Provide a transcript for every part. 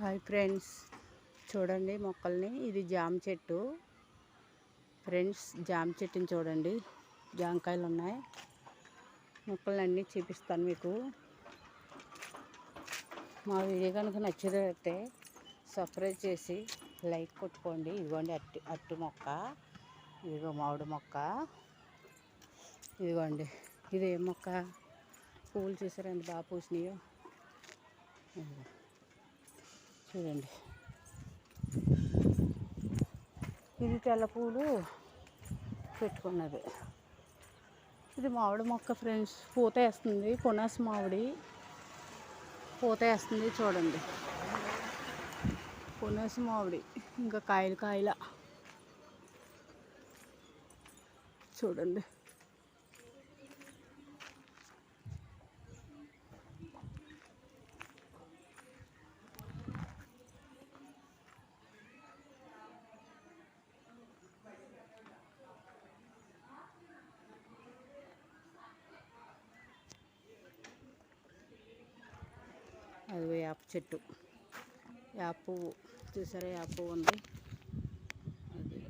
Hi friends. చూడండి మొక్కల్ని. ఇది జామ చెట్టు. ఫ్రెండ్స్ జామ చెట్టుని చూడండి. జామకాయలు ఉన్నాయి. మొక్కలన్నీ చూపిస్తాను మీకు. మా వీడియో కనుక నచ్చితే సబ్స్క్రైబ్ చేసి లైక్ కొట్టుకోండి. ఇదిగోండి అట్టి అట్టి మొక్క. ఇదిగో మామిడి మొక్క. ఇదిగోండి. ఇది ఏ మొక్క పువ్వులు చూసారండి బాగా పూసినాయో. ఇదిగో. చూడండి. ఇది తెల్ల పూలు పెట్టుకున్నది. ఇది మామిడి మొక్క ఫ్రెండ్స్ పూత వేస్తుంది. పునాస మామిడి పూత వేస్తుంది చూడండి. పునాస మామిడి ఇంకా కాయలు కాయల. చూడండి అది వేప చెట్టు. వేప పువ్వు. చూసారా వేప పువ్వు ఉంది? అది.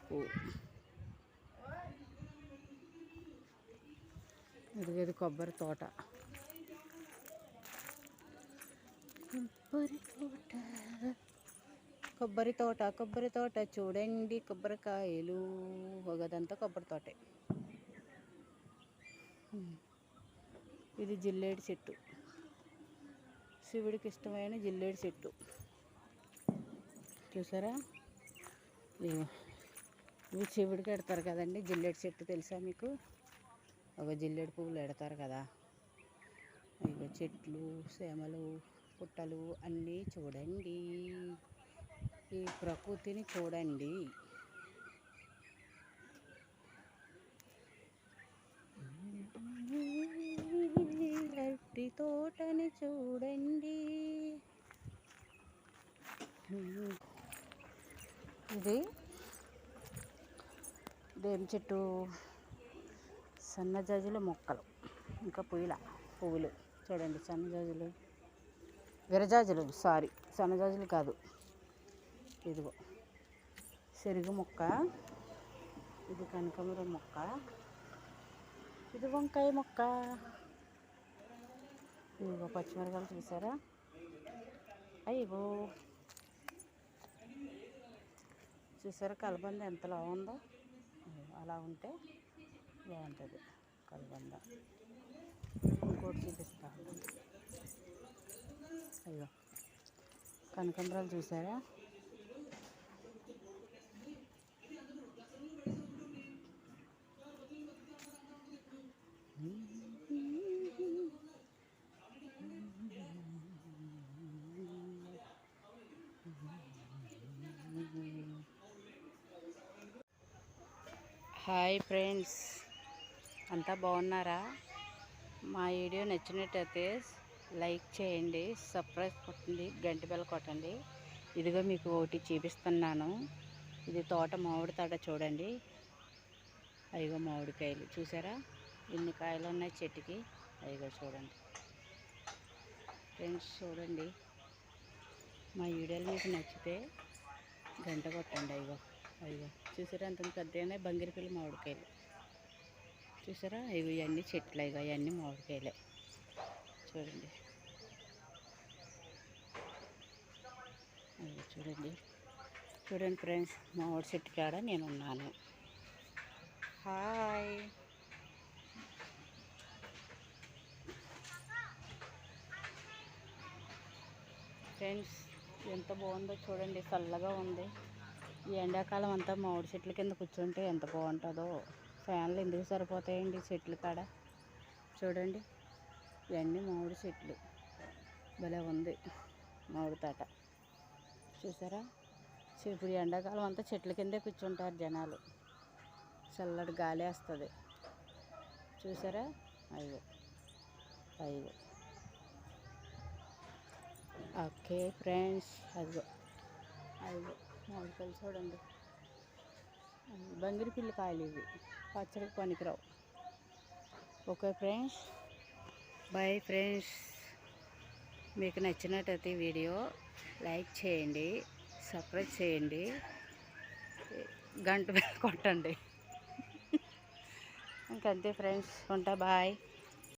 పువ్వు. ఇది కొబ్బరి తోట. కొబ్బరి తోట. కొబ్బరి తోట కొబ్బరి తోట చూడండి కొబ్బరికాయలు. ఒకదంతా కొబ్బరి తోటే. ఇది జిల్లేడు చెట్టు. శివుడికి ఇష్టమైన జిల్లేడు చెట్టు. చూసారా? ఇవి శివుడికి ఎడతారు కదండి జిల్లేడు చెట్టు తెలుసా మీకు? ఒక జిల్లేడు పువ్వులు ఎడతారు కదా. ఇగో చెట్లు సేమలు పుట్టలు అన్నీ చూడండి. ఈ ప్రకృతిని చూడండి. అరటి తోటని చూడండి. ఇది దేం చెట్టు? సన్నజాజుల మొక్కలు. ఇంకా పువ్వుల పువ్వులు. చూడండి సన్నజాజులు. విరజాజులు సారీ సన్నజాజులు కాదు. ఇదిగో. సెరుగు మొక్క. ఇది కనకాంబరం మొక్క. ఇది వంకాయ మొక్క. ఇదిగో పచ్చిమిరకాయలు చూసారా? అయ్యో. చూసారా కలబంద ఎంతలా ఉందో? అలా ఉంటే బాగుంటుంది కలబంద. ఇంకోటి చూపిస్తాను అయ్యో. కనకంబరాలు చూసారా? Hi friends. అంతా బాగున్నారా? మా వీడియో నచ్చినట్టయితే లైక్ చేయండి సర్ప్రైజ్ కొట్టండి గంటి బెల్ కొట్టండి. ఇదిగో మీకు ఒకటి చూపిస్తున్నాను. ఇది తోట మామిడి తోట చూడండి. అదిగో మామిడికాయలు చూసారా? ఎన్ని కాయలు ఉన్నాయి చెట్టుకి? అదిగో చూడండి. ఫ్రెండ్స్ చూడండి. మా వీడియోలు మీకు నచ్చితే గంట కొట్టండి అయ్యో అయ్యో. చూసారా? అంత పెద్దగానే బంగిరిపల్లి మామిడికాయలు. చూసారా? ఇవి ఇవన్నీ చెట్లు ఇవి ఇవన్నీ మామిడికాయలే. చూడండి. చూడండి. చూడండి ఫ్రెండ్స్ మామిడి చెట్టు కాడ నేను ఉన్నాను హాయ్. ఫ్రెండ్స్ ఎంత బాగుందో చూడండి చల్లగా ఉంది. ఈ ఎండాకాలం అంతా మామిడి చెట్ల కింద కూర్చుంటే ఎంత బాగుంటుందో. ఫ్యాన్లు ఎందుకు సరిపోతాయండి చెట్లు కాడ? చూడండి ఇవన్నీ మామిడి చెట్లు. భలే ఉంది మామిడి తాట. చూసారా? ఇప్పుడు ఎండాకాలం అంతా చెట్ల కిందే కూర్చుంటారు జనాలు. చల్లటి గాలి వేస్తుంది. చూసారా? అయ్యో అయ్యో ఓకే ఫ్రెండ్స్ అదిగో. అదిగో మామిడికాయలు చూడండి. బంగిరిపిల్లి కాయలు ఇవి. పచ్చడికి పనికిరావు. Okay friends bye friends. మీకు నచ్చినట్టయితే వీడియో లైక్ చేయండి సబ్స్క్రైబ్ చేయండి. గంట మీద కొట్టండి. ఇంకంతే ఫ్రెండ్స్ ఉంటా బాయ్.